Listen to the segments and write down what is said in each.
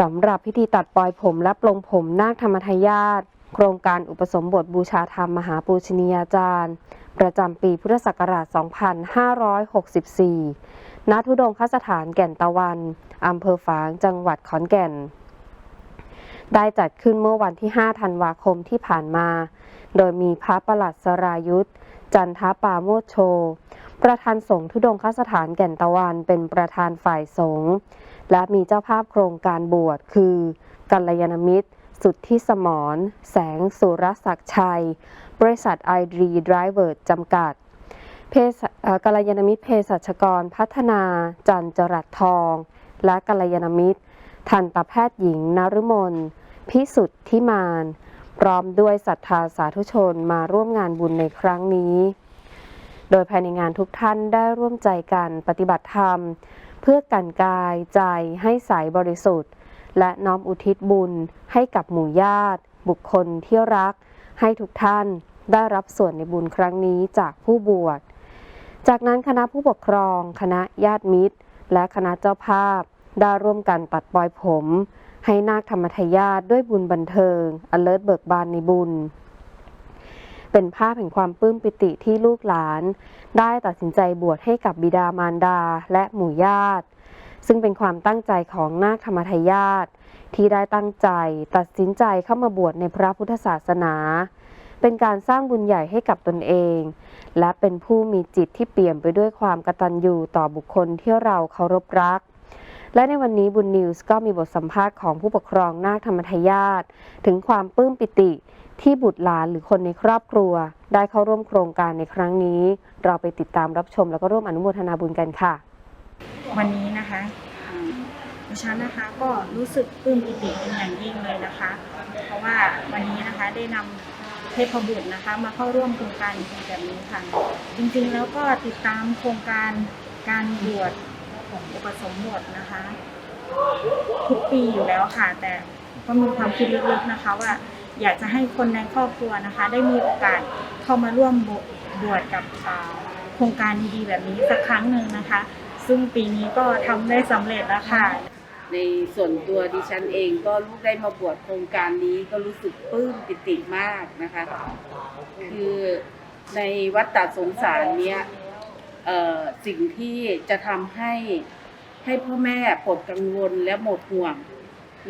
สำหรับพิธีตัดปลอยผมและปลงผมนาคธรรมทายาทโครงการอุปสมบทบูชาธรรมมหาปูชนียาจารย์ ประจำปีพุทธศักราช 2564 ณ ทุดงคสถานแก่นตะวันอำเภอฝาง จังหวัดขอนแก่น ได้จัดขึ้นเมื่อวันที่ 5 ธันวาคมที่ผ่านมา โดยมีพระประหลัดสรายุทธจันทปาโมชโช ประธานสงฆ์ทุดงคสถานแก่นตะวันเป็นประธานฝ่ายสงฆ์และมีเจ้าภาพโครงการบวชคือกัลยาณมิตร สุทธิสมร แสงสุรศักดิ์ชัย บริษัทไอดีไดรเวอร์จำกัดกัลยาณมิตรเภสัชกรพัฒนา จันจรัสทอง และกัลยาณมิตร ทันตแพทย์หญิงนฤมลพิสุทธิมาน พร้อมด้วยศรัทธาสาธุชนมาร่วมงานบุญในครั้งนี้ โดยภายในงานทุกท่านได้ร่วมใจกันปฏิบัติธรรม เพื่อกันกายใจให้ใสบริสุทธิ์ และน้อมอุทิศบุญให้กับหมู่ญาติ บุคคลที่รัก ให้ทุกท่านได้รับส่วนในบุญครั้งนี้จากผู้บวช จากนั้นคณะผู้ปกครอง คณะญาติมิตร และคณะเจ้าภาพได้ร่วมกันตัดปลอยผม ให้นาคธรรมทายาทด้วยบุญบันเทิงอเลิศเบิกบานในบุญ เป็นภาพแห่งความปลื้มปิติที่ลูกหลาน ได้ตัดสินใจบวชให้กับบิดามารดาและหมู่ญาติ ซึ่งเป็นความตั้งใจของนาคธรรมทายาทที่ได้ตั้งใจตัดสินใจเข้ามาบวชในพระพุทธศาสนา เป็นการสร้างบุญใหญ่ให้กับตนเอง และเป็นผู้มีจิตที่เปี่ยมไปด้วยความกตัญญูต่อบุคคลที่เราเคารพรักและในวันนี้บุญนิวส์ก็มีบทสัมภาษณ์ของผู้ปกครองนาคธรรมทายาทถึงความปลื้มปิติ ที่บุตรหลานหรือคนในครอบครัว ได้เข้าร่วมโครงการในครั้งนี้ เราไปติดตามรับชมแล้วก็ร่วมอนุโมทนาบุญกันค่ะ วันนี้นะคะดิฉันนะคะก็รู้สึกปลื้มปิติเป็นอย่างยิ่งเลยนะคะ เพราะว่าวันนี้นะคะได้นำเทพบุตรนะคะ มาเข้าร่วมโครงการดีๆแบบนี้ค่ะ จริงๆแล้วก็ติดตามโครงการการบวชของอุปสมบทนะคะ ทุกปีอยู่แล้วค่ะ แต่ก็มีความคิดลึกๆนะคะว่า อยากจะให้คนในครอบครัวนะคะ ได้มีโอกาสเข้ามาร่วมบวชกับโครงการดีๆแบบนี้สักครั้งหนึ่งนะคะ ซึ่งปีนี้ก็ทำได้สำเร็จแล้วค่ะ ในส่วนตัวดิฉันเองก็ลูกได้มาบวชโครงการนี้ก็รู้สึกปลื้มปิติมากนะคะ คือในวัฏฏะสงสารเนี้ยสิ่งที่จะทำให้ให้พ่อแม่ปลดกังวลและหมดห่วง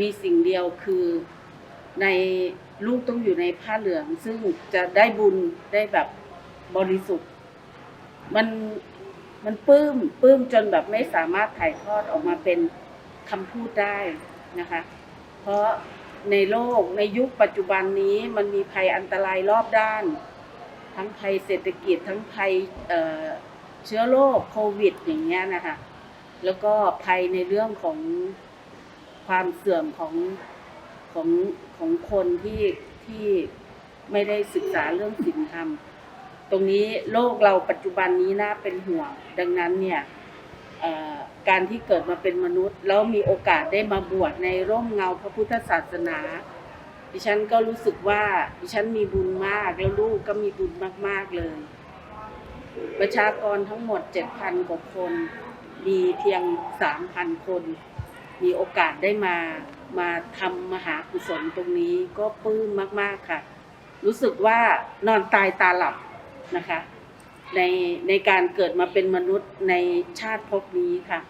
มีสิ่งเดียวคือใน ลูกต้องอยู่ในผ้าเหลือง ซึ่งจะได้บุญได้แบบบริสุทธิ์ มันมันปลื้มปลื้มจนแบบไม่สามารถถ่ายทอดออกมาเป็นคำพูดได้นะคะ เพราะในโลกในยุคปัจจุบันนี้มันมีภัยอันตรายรอบด้าน ทั้งภัยเศรษฐกิจทั้งภัยเเชื้อโรคโควิดอย่างเงี้ยนะคะแล้วก็ภัยในเรื่องของความเสื่อมของ ของของคนที่ที่ไม่ได้ศึกษาเรื่องศีลธรรม ตรงนี้โลกเราปัจจุบันนี้น่าเป็นห่วง ดังนั้นเนี่ยการที่เกิดมาเป็นมนุษย์ แล้วมีโอกาสได้มาบวชในร่มเงาพระพุทธศาสนา ดิฉันก็รู้สึกว่าดิฉันมีบุญมากแล้วลูกก็มีบุญมาก ๆ เลย ประชากรทั้งหมด 7,000 กว่าคน มีเพียง 3,000 คน มีโอกาสได้มา มาทำมหากุศลตรงนี้ก็ปลื้มมาก ๆ ค่ะ รู้สึกว่านอนตายตาหลับนะคะ ในในการเกิดมาเป็นมนุษย์ในชาติภพนี้ค่ะ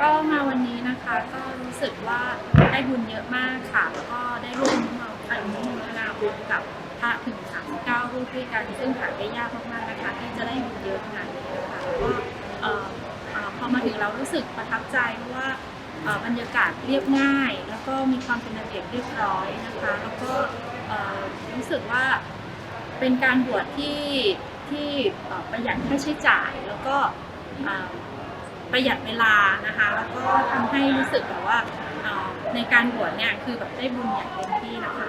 ก็มาวันนี้นะคะก็รู้สึกว่าได้บุญเยอะมากค่ะ แล้วก็ได้ร่วมมาอนุโมทนาบุญกับพระถึง39รูปด้วยกัน ซึ่งหาได้ยากมากๆนะคะที่จะได้บุญเยอะขนาดนี้นะคะวก็เอ่อเอ่อพอมาถึงเรารู้สึกประทับใจเพราะว่า บรรยากาศเรียบง่าย แล้วก็มีความเป็นระเบียบเรียบร้อยนะคะ แล้วก็รู้สึกว่าเป็นการบวชที่ที่ประหยัดค่าใช้จ่าย แล้วก็ประหยัดเวลานะคะ แล้วก็ทำให้รู้สึกแบบว่าในการบวชเนี่ยคือแบบได้บุญอย่างเต็มที่นะคะ